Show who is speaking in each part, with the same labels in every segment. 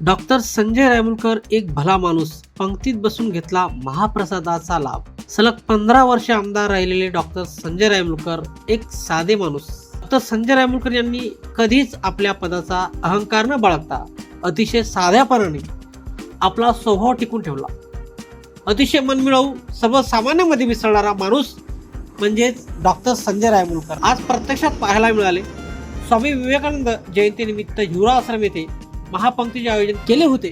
Speaker 1: Doctor Sanjay Raimulkar एक भला माणूस पंक्तीत बसून घेतला महाप्रसादाचा लाभ. सलग पंधरा वर्ष आमदार राहिलेले डॉक्टर संजय रायमुलकर एक साधे माणूस. डॉक्टर संजय रायमुलकर यांनी कधीच आपल्या पदाचा अहंकार न बाळगता अतिशय साध्यापणाने आपला स्वभाव टिकून ठेवला. अतिशय मनमिळावू सर्वसामान्यामध्ये मिसळणारा माणूस म्हणजेच डॉक्टर संजय रायमुलकर. आज प्रत्यक्षात पाहायला मिळाले स्वामी विवेकानंद जयंतीनिमित्त हिवरा आश्रम येथे महापंक्तीचे आयोजन केले होते.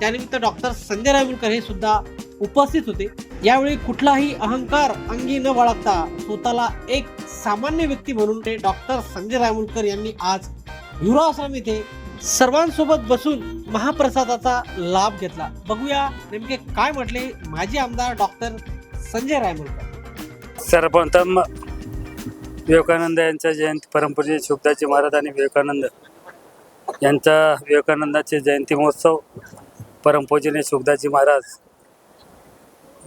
Speaker 1: त्यानिमित्त डॉक्टर संजय रायमुलकर हे सुद्धा उपस्थित होते. यावेळी कुठलाही अहंकार अंगी न बाळगता स्वतःला एक सामान्य व्यक्ती म्हणून ते डॉक्टर संजय रायमुलकर यांनी आज हिवरा आश्रम येथे सर्वांसोबत बसून महाप्रसादाचा लाभ घेतला. बघूया नेमके काय म्हटले माजी आमदार डॉक्टर संजय रायमुलकर
Speaker 2: सर्वप्रथम विवेकानंद यांच्या जयंती परमपूज्य शुभदाजी महाराज आणि विवेकानंद यांचा विवेकानंदाचे जयंती महोत्सव परमपूजनीय शुभदाजी महाराज.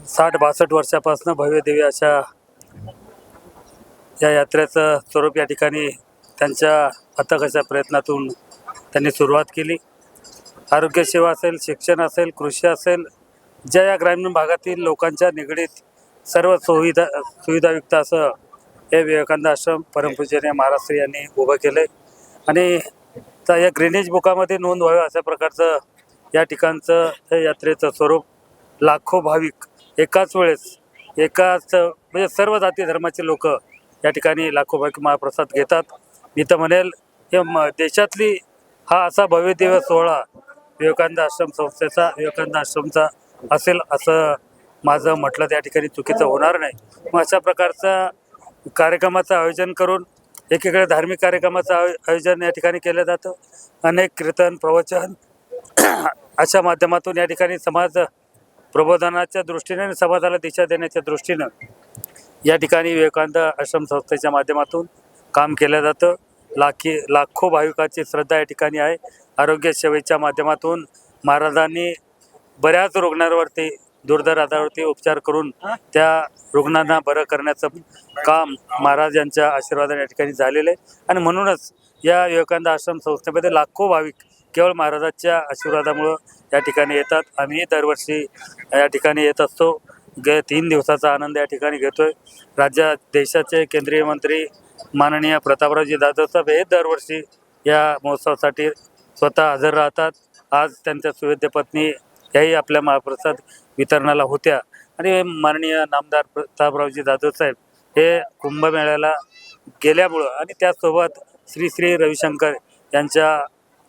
Speaker 2: साठ बासष्ट वर्षापासून भव्य देवी अशा या यात्रेचं स्वरूप या ठिकाणी त्यांच्या अथक अशा प्रयत्नातून त्यांनी सुरुवात केली. आरोग्यसेवा असेल शिक्षण असेल कृषी असेल ज्या या ग्रामीण भागातील लोकांच्या निगडीत सर्व सुविधा सुविधायुक्त असं हे विवेकानंद आश्रम परमपूजनीय महाराष्ट्र यांनी उभं केलं आहे आणि त्या या ग्रीनेज बुकामध्ये नोंद व्हावी अशा प्रकारचं या ठिकाणचं हे यात्रेचं स्वरूप लाखो भाविक एकाच वेळेस एकाच म्हणजे सर्व जाती धर्माचे लोक या ठिकाणी लाखो भाविक महाप्रसाद घेतात. मी तर म्हणेल हे म देशातली हा असा भव्य दिवस सोहळा विवेकानंद आश्रम संस्थेचा विवेकानंद आश्रमचा असेल असं माझं म्हटलं त्या ठिकाणी चुकीचं होणार नाही. मग अशा प्रकारचा कार्यक्रमाचं आयोजन करून एकीकडे धार्मिक कार्यक्रमाचं आयो आयोजन या ठिकाणी केलं जातं. अनेक कीर्तन प्रवचन अशा माध्यमातून या ठिकाणी समाज प्रबोधनाच्या दृष्टीने आणि समाजाला दिशा देण्याच्या दृष्टीनं या ठिकाणी विवेकानंद आश्रम संस्थेच्या माध्यमातून काम केलं जातं. लाखी लाखो भाविकांची श्रद्धा या ठिकाणी आहे. आरोग्य सेवेच्या माध्यमातून महाराजांनी बऱ्याच रुग्णांवरती दुर्धर आजारावरती उपचार करून त्या रुग्णांना बरं करण्याचं काम महाराज यांच्या आशीर्वादाने या ठिकाणी झालेलं आहे. आणि म्हणूनच या विवेकानंद आश्रम संस्थेमध्ये लाखो भाविक केवळ महाराजांच्या आशीर्वादामुळं या ठिकाणी येतात. आम्ही दरवर्षी या ठिकाणी येत असतो. गे तीन दिवसाचा आनंद या ठिकाणी घेतोय. राज्यात देशाचे केंद्रीय मंत्री माननीय प्रतापरावजी जाधव साहेब हे दरवर्षी या महोत्सवासाठी स्वतः हजर राहतात. आज त्यांच्या सुवेद्य पत्नी याही आपल्या महाप्रसाद वितरणाला होत्या. आणि माननीय नामदार प्रतापरावजी जाधव साहेब हे कुंभमेळ्याला गेल्यामुळं आणि त्यासोबत श्री श्री रविशंकर यांच्या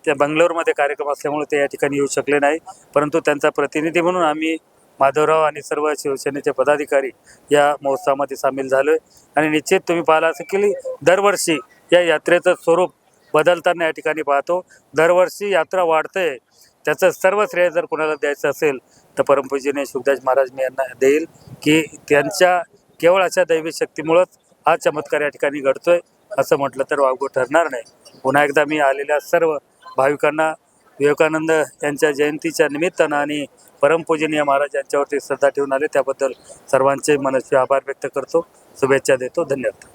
Speaker 2: त्या बंगलोरमध्ये कार्यक्रम असल्यामुळे ते या ठिकाणी येऊ शकले नाही. परंतु त्यांचा प्रतिनिधी म्हणून आम्ही माधवराव आणि सर्व शिवसेनेचे पदाधिकारी या महोत्सवामध्ये सामील झालो आहे आणि निश्चित तुम्ही पाहिला असं की दरवर्षी या यात्रेचं स्वरूप बदलताना या ठिकाणी पाहतो. दरवर्षी यात्रा वाढते त्याचं सर्व श्रेय जर कोणाला द्यायचं असेल तर परमपूजनीय सुखदास महाराज मी यांना देईल की त्यांच्या केवळ अशा दैवी शक्तीमुळंच हा चमत्कार या ठिकाणी घडतोय असं म्हटलं तर वावगं ठरणार नाही. पुन्हा एकदा मी आलेल्या सर्व भाविकांना विवेकानंद यांच्या जयंतीच्या निमित्तानं आणि परमपूजनीय महाराज यांच्यावरती श्रद्धा ठेवून आले त्याबद्दल सर्वांचे मनस्वी आभार व्यक्त करतो. शुभेच्छा देतो. धन्यवाद.